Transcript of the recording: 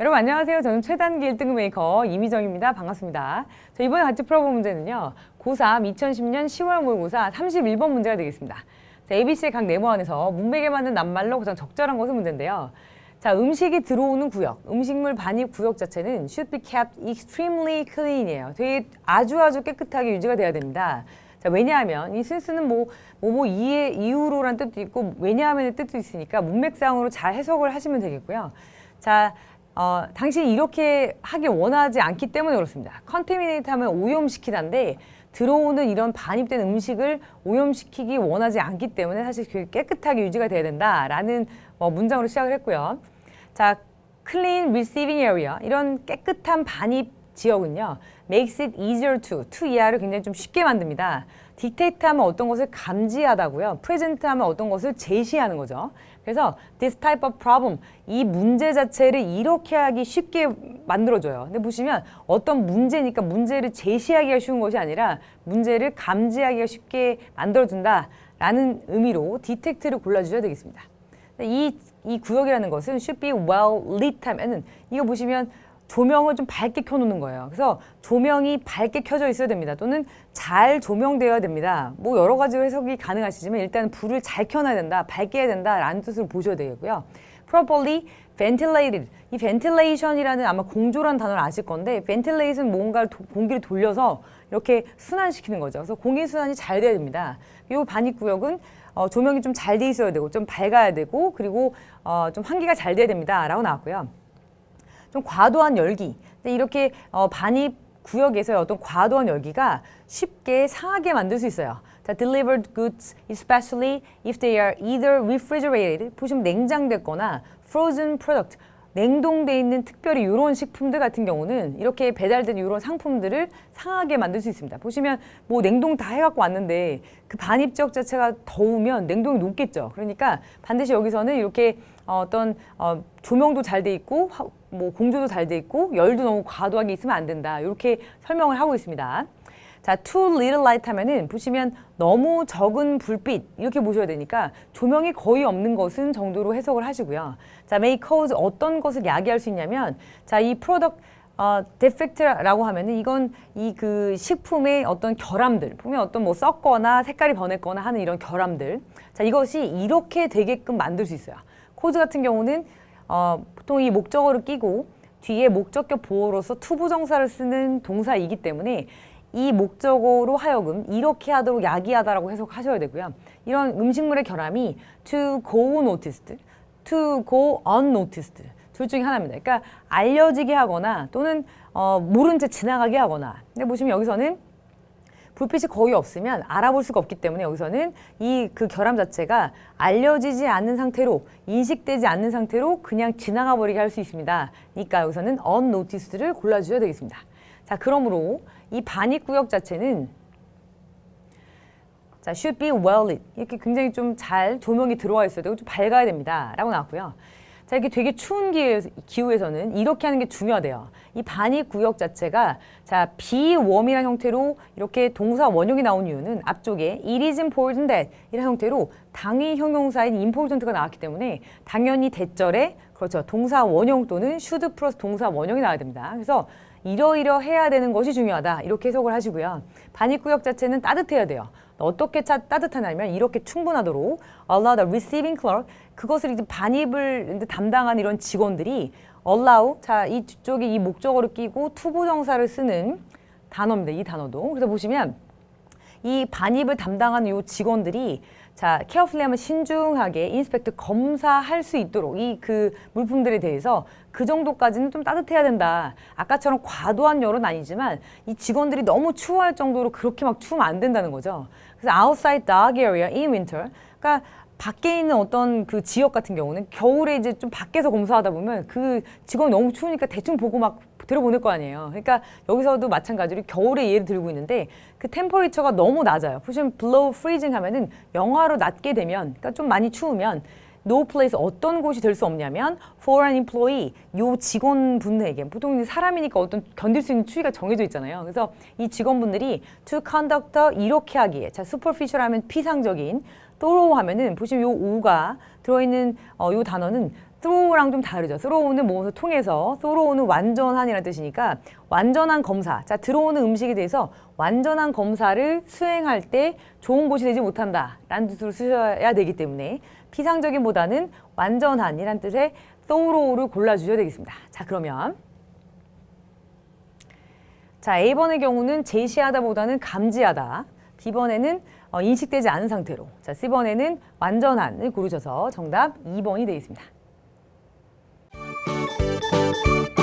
여러분 안녕하세요. 저는 최단기 1등급 메이커 이미정입니다. 반갑습니다. 자, 이번에 같이 풀어볼 문제는요. 고3 2010년 10월 모의고사 31번 문제가 되겠습니다. 자, ABC의 각 네모 안에서 문맥에 맞는 낱말로 가장 적절한 것은 문제인데요. 자, 음식이 들어오는 구역, 음식물 반입 구역 자체는 should be kept extremely clean이에요. 되게 아주 아주 깨끗하게 유지가 돼야 됩니다. 자, 왜냐하면 이 센스는 뭐, 뭐, 뭐, 이해, 이유로란 뜻도 있고, 왜냐하면의 뜻도 있으니까 문맥상으로 잘 해석을 하시면 되겠고요. 자, 어, 당신이 이렇게 하길 원하지 않기 때문에 그렇습니다. 컨테미네이트 하면 오염시키다인데 들어오는 이런 반입된 음식을 오염시키기 원하지 않기 때문에 사실 그게 깨끗하게 유지가 돼야 된다라는 어, 문장으로 시작을 했고요. 자, clean receiving area 이런 깨끗한 반입 지역은요. makes it easier to, to 이하를 굉장히 좀 쉽게 만듭니다. dictate 하면 어떤 것을 감지하다고요. present 하면 어떤 것을 제시하는 거죠. 그래서 this type of problem, 이 문제 자체를 이렇게 하기 쉽게 만들어줘요. 근데 보시면 어떤 문제니까 문제를 제시하기가 쉬운 것이 아니라 문제를 감지하기가 쉽게 만들어준다라는 의미로 detect를 골라주셔야 되겠습니다. 이, 이 구역이라는 것은 should be well lit 하면은 이거 보시면 조명을 좀 밝게 켜놓는 거예요. 그래서 조명이 밝게 켜져 있어야 됩니다. 또는 잘 조명되어야 됩니다. 뭐 여러 가지 해석이 가능하시지만 일단 불을 잘 켜놔야 된다, 밝게 해야 된다라는 뜻으로 보셔야 되겠고요. properly ventilated. 이 ventilation이라는 아마 공조라는 단어를 아실 건데 ventilation 뭔가 공기를 돌려서 이렇게 순환시키는 거죠. 그래서 공기 순환이 잘 돼야 됩니다. 이 반입 구역은 어, 조명이 좀 잘 돼 있어야 되고 좀 밝아야 되고 그리고 어, 좀 환기가 잘 돼야 됩니다라고 나왔고요. 좀 과도한 열기. 이렇게 어, 반입 구역에서의 어떤 과도한 열기가 쉽게 상하게 만들 수 있어요. 자, delivered goods, especially if they are either refrigerated, 보시면 냉장됐거나 frozen product, 냉동돼 있는 특별히 이런 식품들 같은 경우는 이렇게 배달된 이런 상품들을 상하게 만들 수 있습니다. 보시면 뭐 냉동 다 해갖고 왔는데 그 반입 지역 자체가 더우면 냉동이 녹겠죠. 그러니까 반드시 여기서는 이렇게 어떤 어, 조명도 잘 돼 있고 하- 뭐 공조도 잘 돼 있고 열도 너무 과도하게 있으면 안 된다. 이렇게 설명을 하고 있습니다. 자, too little light 하면은 보시면 너무 적은 불빛 이렇게 보셔야 되니까 조명이 거의 없는 것은 정도로 해석을 하시고요. 자, may cause 어떤 것을 야기할 수 있냐면 자, 이 product 어, defect라고 하면은 이건 이 그 식품의 어떤 결함들 보면 어떤 뭐 썩거나 색깔이 변했거나 하는 이런 결함들 자 이것이 이렇게 되게끔 만들 수 있어요. 코즈 같은 경우는 어, 보통 이 목적어를 끼고 뒤에 목적격 보호로서 투부 정사를 쓰는 동사이기 때문에 이 목적어로 하여금 이렇게 하도록 야기하다라고 해석하셔야 되고요. 이런 음식물의 결함이 to go unnoticed, to go unnoticed 둘 중에 하나입니다. 그러니까 알려지게 하거나 또는 어, 모른 채 지나가게 하거나. 근데 보시면 여기서는 불빛이 거의 없으면 알아볼 수가 없기 때문에 여기서는 이 그 결함 자체가 알려지지 않는 상태로 인식되지 않는 상태로 그냥 지나가 버리게 할 수 있습니다. 그러니까 여기서는 unnoticed를 골라주셔야 되겠습니다. 자, 그러므로 이 반입 구역 자체는 자, should be well lit. 이렇게 굉장히 좀 잘 조명이 들어와 있어야 되고 좀 밝아야 됩니다. 라고 나왔고요. 자, 이렇게 되게 추운 기후, 기후에서는 이렇게 하는 게 중요하대요. 이 반입 구역 자체가 자, 비웜이라는 형태로 이렇게 동사 원형이 나온 이유는 앞쪽에 it is important that 이런 형태로 당위 형용사인 important가 나왔기 때문에 당연히 대절에 그렇죠. 동사 원형 또는 should 플러스 동사 원형이 나와야 됩니다. 그래서 이러이러 해야 되는 것이 중요하다. 이렇게 해석을 하시고요. 반입 구역 자체는 따뜻해야 돼요. 어떻게 차, 따뜻하냐면 이렇게 충분하도록 allow the receiving clerk 그것을 이제 반입을 담당한 이런 직원들이 allow 자이 뒤쪽에 이 목적어를 끼고 투부 정사를 쓰는 단어입니다. 이 단어도 그래서 보시면 이 반입을 담당하는 이 직원들이 자 케어풀리 하면 신중하게 인스펙트 검사할 수 있도록 이 그 물품들에 대해서 그 정도까지는 좀 따뜻해야 된다. 아까처럼 과도한 열은 아니지만 이 직원들이 너무 추워할 정도로 그렇게 막 추우면 안 된다는 거죠. 그래서 outside dark area in winter. 그러니까 밖에 있는 어떤 그 지역 같은 경우는 겨울에 이제 좀 밖에서 검사하다 보면 그 직원이 너무 추우니까 대충 보고 막 들어보낼 거 아니에요. 그러니까 여기서도 마찬가지로 겨울에 예를 들고 있는데 그 템퍼리처가 너무 낮아요. 보시면 below 하면은 영하로 낮게 되면 그러니까 좀 많이 추우면 no place 어떤 곳이 될 수 없냐면 for an employee 요 직원분에게 보통 사람이니까 어떤 견딜 수 있는 추위가 정해져 있잖아요. 그래서 이 직원분들이 to conduct 이렇게 하기에 자 superficial 하면 피상적인 thorough 하면은 보시면 요 오가 들어있는 어, 요 단어는 through랑 좀 다르죠. through는 모음을 통해서, through는 완전한이라는 뜻이니까 완전한 검사. 자, 들어오는 음식에 대해서 완전한 검사를 수행할 때 좋은 곳이 되지 못한다. 라는 뜻으로 쓰셔야 되기 때문에 피상적인 보다는 완전한이라는 뜻의 thorough를 골라주셔야 되겠습니다. 자, 그러면 자, A번의 경우는 제시하다 보다는 감지하다. B번에는 어, 인식되지 않은 상태로. 자, C번에는 완전한을 고르셔서 정답 2번이 되겠습니다. Música